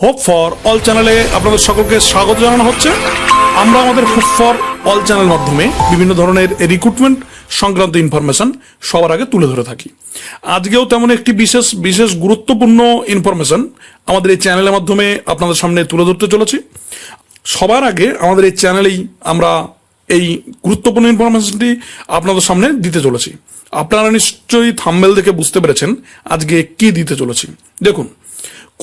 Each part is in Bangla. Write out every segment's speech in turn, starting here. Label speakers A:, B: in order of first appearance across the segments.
A: হোপ ফর অল চ্যানেলে আপনাদের সকলকে স্বাগত জানানো হচ্ছে। আমরা আমাদের হোপ ফর অল চ্যানেল মাধ্যমে বিভিন্ন ধরনের রিক্রুটমেন্ট সংক্রান্ত ইনফরমেশন সবার আগে তুলে ধরে থাকি। আজকেও তেমন একটি বিশেষ বিশেষ গুরুত্বপূর্ণ ইনফরমেশন আমাদের এই চ্যানেলের মাধ্যমে আপনাদের সামনে তুলে ধরতে চলেছি। সবার আগে আমাদের এই চ্যানেলেই আমরা এই গুরুত্বপূর্ণ ইনফরমেশনটি আপনাদের সামনে দিতে চলেছি। আপনারা নিশ্চয়ই থাম্বেল দেখে বুঝতে পেরেছেন আজকে কি দিতে চলেছি। দেখুন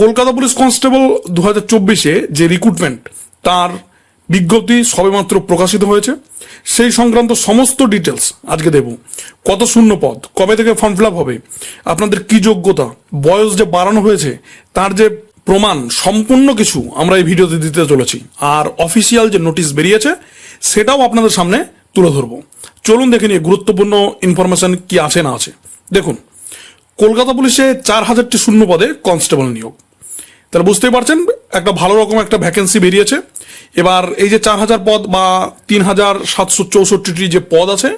A: কলকাতা পুলিশ কনস্টেবল দু হাজার চব্বিশে যে রিক্রুটমেন্ট তার বিজ্ঞপ্তি সবেমাত্র প্রকাশিত হয়েছে। সেই সংক্রান্ত সমস্ত ডিটেলস আজকে দেব কত শূন্য পদ, কবে থেকে ফর্ম ফিল হবে, আপনাদের কি যোগ্যতা, বয়স যে বাড়ানো হয়েছে, তার যে প্রমাণ, সম্পূর্ণ কিছু আমরা এই ভিডিওতে দিতে চলেছি। আর অফিসিয়াল যে নোটিশ বেরিয়েছে, সেটাও আপনাদের সামনে তুলে ধরবো। চলুন দেখে নিয়ে গুরুত্বপূর্ণ ইনফরমেশন কি আছে না আছে। দেখুন, কলকাতা পুলিশে চার হাজারটি শূন্য পদে কনস্টেবল নিয়োগ। তাহলে বুঝতেই পারছেন, একটা ভালো রকম একটা ভ্যাকেন্সি বেরিয়েছে। এবার এই যে চার হাজার পদ বা তিন হাজার সাতশো চৌষট্টিটি যে পদ আছে,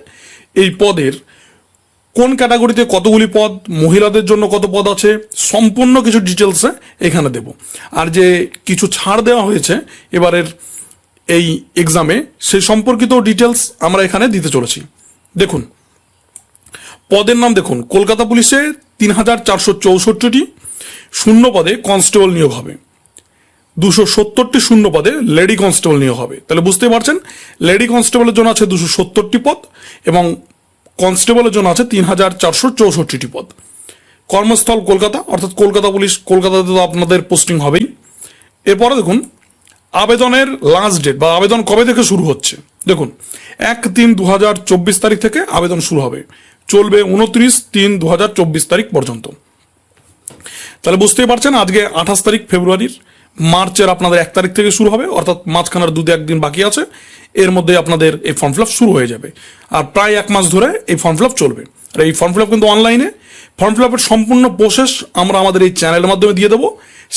A: এই পদের কোন ক্যাটাগরিতে কতগুলি পদ, মহিলাদের জন্য কত পদ আছে, সম্পূর্ণ কিছু ডিটেলসে এখানে দেব। আর যে কিছু ছাড় দেওয়া হয়েছে, এবারের এই এক্সামে সেই সম্পর্কিত ডিটেলস আমরা এখানে দিতে চলেছি। দেখুন, পদের নাম দেখুন, কলকাতা পুলিশে তিন হাজার চারশো চৌষট্টিটি শূন্য পদে কনস্টেবল নিয়োগ হবে। দুশো সত্তরটি শূন্য পদে লেডি কনস্টেবল নিয়োগ হবে। তাহলে বুঝতে পারছেন? লেডি কনস্টেবলের জন্য আছে দুশো সত্তরটি পদ এবং কনস্টেবলের জন্য আছে তিন হাজার চারশো চৌষট্টিটি পদ। কর্মস্থল কলকাতা, অর্থাৎ কলকাতা পুলিশ, কলকাতাতে তো আপনাদের পোস্টিং হবেই। এরপরে দেখুন, আবেদনের লাস্ট ডেট বা আবেদন কবে থেকে শুরু হচ্ছে? দেখুন, এক তিন দু তারিখ থেকে আবেদন শুরু হবে। চলবে উনত্রিশ তিন দু তারিখ পর্যন্ত। তাহলে বুঝতেই পারছেন, আজকে আঠাশ তারিখ ফেব্রুয়ারির, মার্চের আপনাদের এক তারিখ থেকে শুরু হবে, অর্থাৎ মাঝখানের দু একদিন বাকি আছে, এর মধ্যে আপনাদের এই ফর্ম ফিল শুরু হয়ে যাবে। আর প্রায় এক মাস ধরে এই ফর্ম ফিল চলবে। আর এই ফর্ম ফিল কিন্তু অনলাইনে ফর্ম ফিল আপের সম্পূর্ণ প্রসেস আমরা আমাদের এই চ্যানেলের মাধ্যমে দিয়ে দেবো।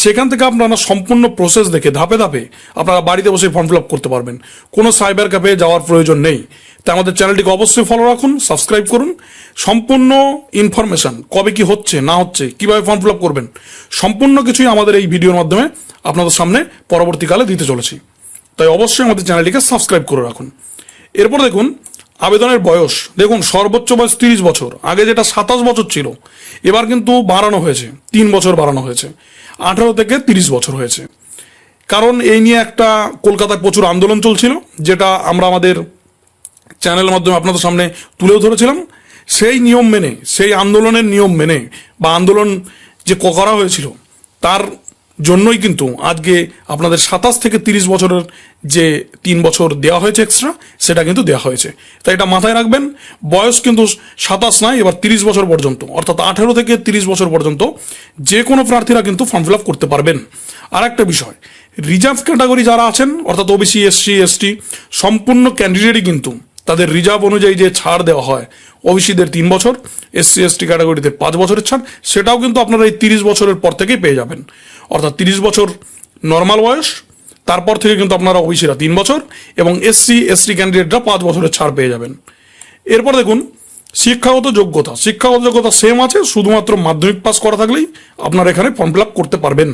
A: সেখান থেকে আপনারা সম্পূর্ণ প্রসেস দেখে ধাপে ধাপে আপনারা বাড়িতে বসে ফর্ম ফিল করতে পারবেন। কোনো সাইবার ক্যাফে যাওয়ার প্রয়োজন নেই। তাই আমাদের চ্যানেলটিকে অবশ্যই ফলো রাখুন সাবস্ক্রাইব করুন। সম্পূর্ণ ইনফরমেশন কবে কি হচ্ছে, না হচ্ছে, কীভাবে ফর্ম ফিল করবেন, সম্পূর্ণ কিছুই আমাদের এই ভিডিওর মাধ্যমে আপনাদের সামনে পরবর্তীকালে দিতে চলেছি। তাই অবশ্যই আমাদের চ্যানেলটিকে সাবস্ক্রাইব করে রাখুন। এরপর দেখুন আবেদনের বয়স, দেখুন, সর্বোচ্চ বয়স তিরিশ বছর, আগে যেটা সাতাশ বছর ছিল, এবার কিন্তু বাড়ানো হয়েছে, তিন বছর বাড়ানো হয়েছে, আঠারো থেকে তিরিশ বছর হয়েছে। কারণ এই নিয়ে একটা কলকাতায় প্রচুর আন্দোলন চলছিল, যেটা আমরা আমাদের চ্যানেলের মাধ্যমে আপনাদের সামনে তুলেও ধরেছিলাম। সেই নিয়ম মেনে, সেই আন্দোলনের নিয়ম মেনে বা আন্দোলন যে করা হয়েছিল, তার জন্যই কিন্তু আজকে আপনাদের সাতাশ থেকে তিরিশ বছরের যে তিন বছর দেওয়া হয়েছে এক্সট্রা সেটা কিন্তু দেওয়া হয়েছে। তাই এটা মাথায় রাখবেন, বয়স কিন্তু সাতাশ নয়, এবার তিরিশ বছর পর্যন্ত। অর্থাৎ আঠেরো থেকে তিরিশ বছর পর্যন্ত যে কোনো প্রার্থীরা কিন্তু ফর্ম ফিল আপ করতে পারবেন। আর একটা বিষয় রিজার্ভ ক্যাটাগরি যারা আছেন, অর্থাৎ ওবিসি এসসি এসটি সম্পূর্ণ ক্যান্ডিডেটই কিন্তু তাদের রিজার্ভ অনুযায়ী যে ছাড় দেওয়া হয় ওবিসিদের তিন বছর এসসি এসটি ক্যাটাগরিতে পাঁচ বছরের ছাড়, সেটাও কিন্তু আপনারা এই তিরিশ বছরের পর থেকেই পেয়ে যাবেন। অর্থাৎ তিরিশ বছর নর্মাল বয়স, তারপর থেকে কিন্তু আপনারা ওবিসিরা তিন বছর, এবং এসসি এসটি ক্যান্ডিডেটরা পাঁচ বছরের ছাড় পেয়ে যাবেন। এরপর দেখুন, শিক্ষাগত যোগ্যতা। শিক্ষাগত যোগ্যতা সেম আছে, শুধুমাত্র মাধ্যমিক পাস করা থাকলেই আপনারা এখানে ফর্ম ফিল করতে পারবেন।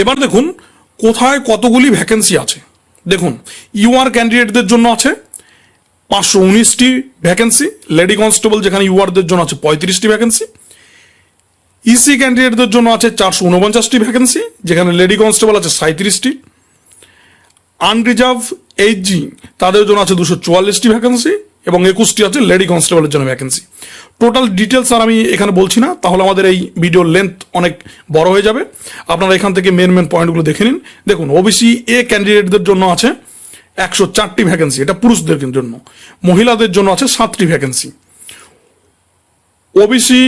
A: এবার দেখুন, কোথায় কতগুলি ভ্যাকেন্সি আছে? দেখুন ইউআর ক্যান্ডিডেটদের জন্য আছে পাঁচশো উনিশটি ভ্যাকেন্সি লেডি কনস্টেবল যেখানে ইউআরদের জন্য আছে পঁয়ত্রিশটি ভ্যাকেন্সি ইসি ক্যান্ডিডেটদের জন্য আছে চারশো উনপঞ্চাশটি ভ্যাকেন্সি যেখানে লেডি কনস্টেবল আছে সাঁত্রিশটি আনরিজার্ভ এইচজি তাদের জন্য আছে দুশো চুয়াল্লিশটি ভ্যাকেন্সি এবং একুশটি আছে লেডি কনস্টেবলের জন্য ভ্যাকেন্সি টোটাল ডিটেলস আর আমি এখানে বলছি না, তাহলে আমাদের এই ভিডিওর লেন্থ অনেক বড় হয়ে যাবে। আপনারা এখান থেকে মেন মেন পয়েন্টগুলো দেখে নিন। দেখুন ওবিসি এ ক্যান্ডিডেটদের জন্য আছে একশো চারটি ভ্যাকেন্সি এটা পুরুষদের জন্য। মহিলাদের জন্য আছে সাতটি ভ্যাকেন্সি ওবিসি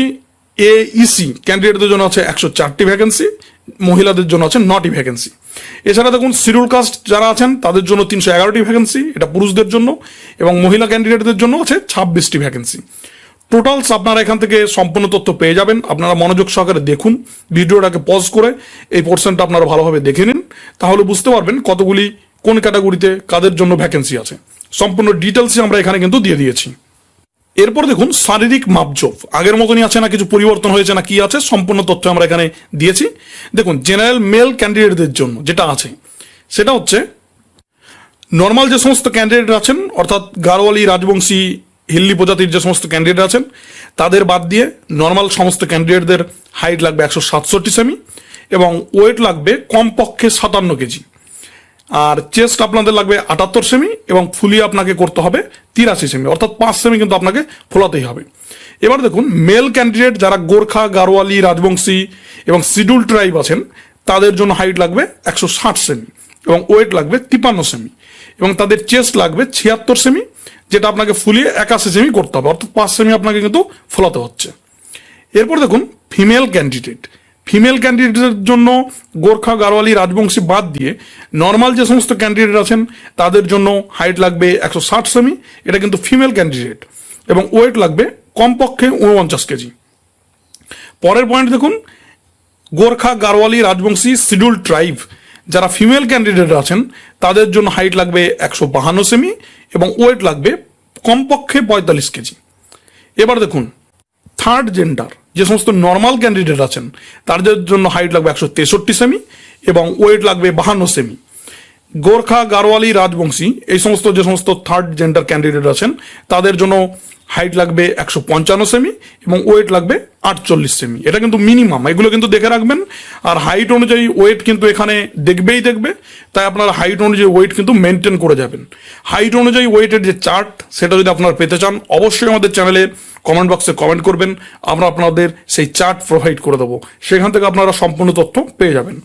A: এ ইসি ক্যান্ডিডেটদের জন্য আছে একশো চারটি ভ্যাকেন্সি মহিলাদের জন্য আছে নটি ভ্যাকেন্সি এছাড়া দেখুন, শিডিউল কাস্ট যারা আছেন, তাদের জন্য তিনশো এগারোটি ভ্যাকেন্সি এটা পুরুষদের জন্য, এবং মহিলা ক্যান্ডিডেটদের জন্য আছে ছাব্বিশটি ভ্যাকেন্সি টোটালস আপনারা এখান থেকে সম্পূর্ণ তথ্য পেয়ে যাবেন। আপনারা মনোযোগ সহকারে দেখুন, ভিডিওটাকে পজ করে এই পোর্শনটা আপনারা ভালোভাবে দেখে নিন, তাহলে বুঝতে পারবেন কতগুলি, কোন ক্যাটাগরিতে কাদের জন্য ভ্যাকেন্সি আছে। সম্পূর্ণ ডিটেলসই আমরা এখানে কিন্তু দিয়ে দিয়েছি। এরপর দেখুন, শারীরিক মাপজোপ আগের মতনই আছে না, কিছু পরিবর্তন হয়েছে না, কি আছে? সম্পূর্ণ তথ্য আমরা এখানে দিয়েছি। দেখুন জেনারেল মেল ক্যান্ডিডেটদের জন্য যেটা আছে, সেটা হচ্ছে নর্মাল যে সমস্ত ক্যান্ডিডেট আছেন, অর্থাৎ গারোয়ালি রাজবংশী, হিল্লি প্রজাতির যে সমস্ত ক্যান্ডিডেট আছেন, তাদের বাদ দিয়ে নর্মাল সমস্ত ক্যান্ডিডেটদের হাইট লাগবে একশো সাতষট্টি সেমি এবং ওয়েট লাগবে কমপক্ষে সাতান্ন কেজি। আর চেস্ট আপনাদের লাগবে আটাত্তর সেমি এবং ফুলিয়ে আপনাকে করতে হবে তিরাশি সেমি অর্থাৎ পাঁচ সেমি কিন্তু আপনাকে ফোলাতেই হবে। এবার দেখুন মেল ক্যান্ডিডেট যারা গোর্খা, গারোয়ালি, রাজবংশী এবং শিডিউল ট্রাইব আছেন, তাদের জন্য হাইট লাগবে একশো ষাট সেমি এবং ওয়েট লাগবে তিপান্ন সেমি এবং তাদের চেস্ট লাগবে ছিয়াত্তর সেমি যেটা আপনাকে ফুলিয়ে একাশি সেমি করতে হবে, অর্থাৎ পাঁচ সেমি আপনাকে কিন্তু ফোলাতে হচ্ছে। এরপর দেখুন ফিমেল ক্যান্ডিডেট ফিমেল ক্যান্ডিডেটের জন্য গোর্খা, গারোয়ালি, রাজবংশী বাদ দিয়ে নর্মাল যে সমস্ত ক্যান্ডিডেট আছেন, তাদের জন্য হাইট লাগবে একশো ষাট সেমি। এটা কিন্তু ফিমেল ক্যান্ডিডেট। এবং ওয়েট লাগবে কমপক্ষে উনপঞ্চাশ কেজি। পরের পয়েন্ট দেখুন, গোর্খা, গারোয়ালি, রাজবংশী, শিডিউল ট্রাইব যারা ফিমেল ক্যান্ডিডেট আছেন, তাদের জন্য হাইট লাগবে একশো বাহান্ন সেমি এবং ওয়েট লাগবে কমপক্ষে পঁয়তাল্লিশ কেজি। এবার দেখুন, থার্ড জেন্ডার। যে সমস্ত নর্মাল ক্যান্ডিডেট আছেন, তাদের জন্য হাইট লাগবে একশো তেষট্টি সেমি এবং ওয়েট লাগবে বাহান্ন সেমি গোর্খা, গারোয়ালি, রাজবংশী, এই সমস্ত যে সমস্ত থার্ড জেন্ডার ক্যান্ডিডেট আছেন, তাদের জন্য হাইট লাগবে একশো পঞ্চান্ন সেমি এবং ওয়েট লাগবে আটচল্লিশ সেমি এটা কিন্তু মিনিমাম এগুলো কিন্তু দেখে রাখবেন। আর হাইট অনুযায়ী ওয়েট কিন্তু এখানে দেখবেই দেখবে। তাই আপনার হাইট অনুযায়ী ওয়েট কিন্তু মেনটেন করে যাবেন। হাইট অনুযায়ী ওয়েটের যে চার্ট সেটা যদি আপনারা পেতে চান, অবশ্যই আমাদের চ্যানেলে কমেন্ট বক্সে কমেন্ট করবেন। আমরা আপনাদের সেই চার্ট প্রোভাইড করে দেবো। সেখান থেকে আপনারা সম্পূর্ণ তথ্য পেয়ে যাবেন।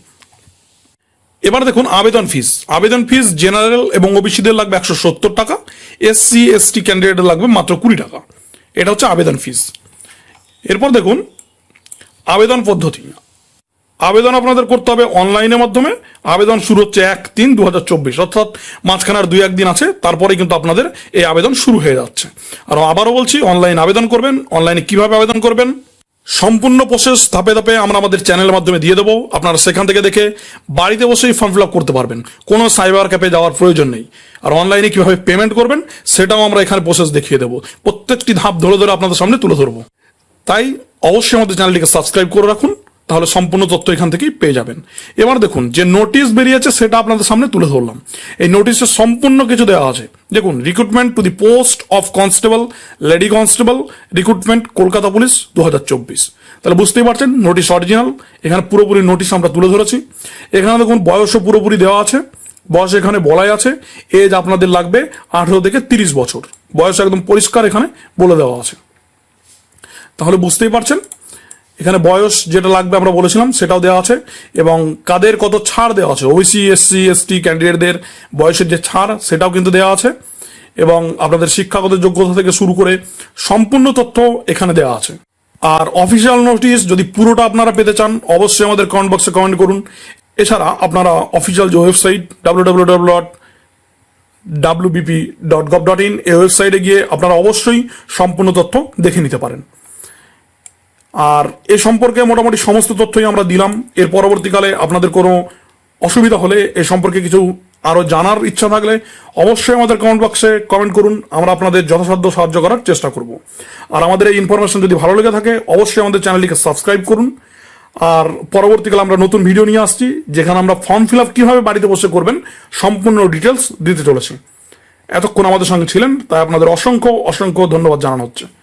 A: এবার দেখুন আবেদন ফিস আবেদন ফিস জেনারেল এবং ওবিসিদের লাগবে একশো সত্তর টাকা এসসি এসটি ক্যান্ডিডেটের লাগবে মাত্র কুড়ি টাকা। এটা হচ্ছে আবেদন ফিস এরপর দেখুন আবেদন পদ্ধতি। আবেদন আপনাদের করতে হবে অনলাইনের মাধ্যমে। আবেদন শুরু হচ্ছে এক তিন দু হাজার চব্বিশ। অর্থাৎ মাঝখানে আর দুই একদিন আছে তারপরে কিন্তু আপনাদের এই আবেদন শুরু হয়ে যাচ্ছে। আর আবারও বলছি অনলাইন আবেদন করবেন অনলাইনে কীভাবে আবেদন করবেন? সম্পূর্ণ প্রসেস ধাপে ধাপে আমরা আমাদের চ্যানেলের মাধ্যমে দিয়ে দেবো। আপনারা সেখান থেকে দেখে বাড়িতে বসেই ফর্ম ফিল করতে পারবেন। কোনো সাইবার ক্যাফে যাওয়ার প্রয়োজন নেই। আর অনলাইনে কীভাবে পেমেন্ট করবেন, সেটাও আমরা এখানে প্রসেস দেখিয়ে দেবো। প্রত্যেকটি ধাপ ধরে ধরে আপনাদের সামনে তুলে ধরবো। তাই অবশ্যই আমাদের চ্যানেলটিকে সাবস্ক্রাইব করে রাখুন। তাহলে সম্পূর্ণ তথ্য এখান থেকেই পেয়ে যাবেন। এবার দেখুন, যে নোটিশ বেরিয়েছে সেটা আপনাদের সামনে তুলে ধরলাম। এই নোটিশে সম্পূর্ণ কিছু দেওয়া আছে। দেখুন recruitment to the post of constable lady constable recruitment Kolkata police, দুহাজার চব্বিশ। তাহলে বুঝতেই পারছেন নোটিশ অরিজিনাল এখানে পুরোপুরি নোটিশ আমরা তুলে ধরেছি। এখানে দেখুন, বয়সও পুরোপুরি দেওয়া আছে। বয়স এখানে বলাই আছে। এজ আপনাদের লাগবে আঠেরো থেকে তিরিশ বছর। বয়স একদম পরিষ্কার এখানে বলে দেওয়া আছে। তাহলে বুঝতেই পারছেন এখানে বয়স যেটা লাগবে আমরা বলেছিলাম, সেটাও দেওয়া আছে। এবং কাদের কত ছাড় দেওয়া আছে? ওবিসি এসসি এসটি ক্যান্ডিডেটদের বয়সের যে ছাড়, সেটাও কিন্তু দেওয়া আছে। এবং আপনাদের শিক্ষাগত যোগ্যতা থেকে শুরু করে সম্পূর্ণ তথ্য এখানে দেওয়া আছে। আর অফিসিয়াল নোটিশ যদি পুরোটা আপনারা পেতে চান, অবশ্যই আমাদের কমেন্ট বক্সে কমেন্ট করুন। এছাড়া আপনারা অফিসিয়াল যে website W W W dot WBP dot gov dot in এই ওয়েবসাইটে গিয়ে আপনারা অবশ্যই সম্পূর্ণ তথ্য দেখে নিতে পারেন। আর এ সম্পর্কে মোটামুটি সমস্ত তথ্যই আমরা দিলাম। এর পরবর্তীকালে আপনাদের কোনো অসুবিধা হলে এ সম্পর্কে কিছু আরও জানার ইচ্ছা থাকলে অবশ্যই আমাদের কমেন্ট বক্সে কমেন্ট করুন। আমরা আপনাদের যথাসাধ্য সাহায্য করার চেষ্টা করব। আর আমাদের এই ইনফরমেশন যদি ভালো লেগে থাকে, অবশ্যই আমাদের চ্যানেলটিকে সাবস্ক্রাইব করুন। আর পরবর্তীকালে আমরা নতুন ভিডিও নিয়ে আসছি, যেখানে আমরা ফর্ম ফিল আপ কীভাবে বাড়িতে বসে করবেন, সম্পূর্ণ ডিটেলস দিতে চলেছি। এতক্ষণ আমাদের সঙ্গে ছিলেন, তাই আপনাদের অসংখ্য অসংখ্য ধন্যবাদ জানানো হচ্ছে।